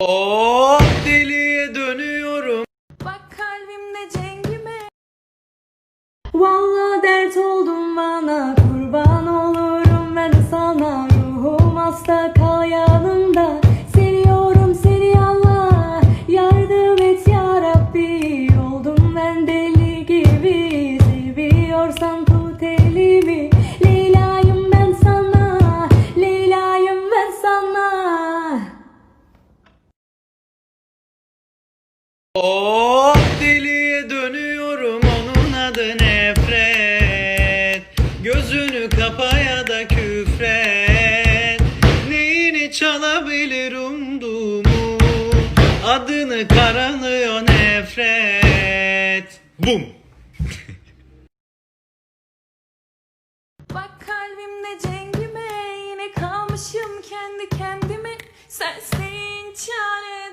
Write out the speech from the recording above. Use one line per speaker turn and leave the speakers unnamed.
Oh deliye dönüyorum. Bak kalbimde Ceylan. Oh deliye dönüyorum onun adı nefret. Gözünü kapa ya da küfret. Neyini çalabilir umduğumu Adını karanıyor nefret. Bum.
Bak kalbimde cengime yine kalmışım kendi kendime. Sensin çare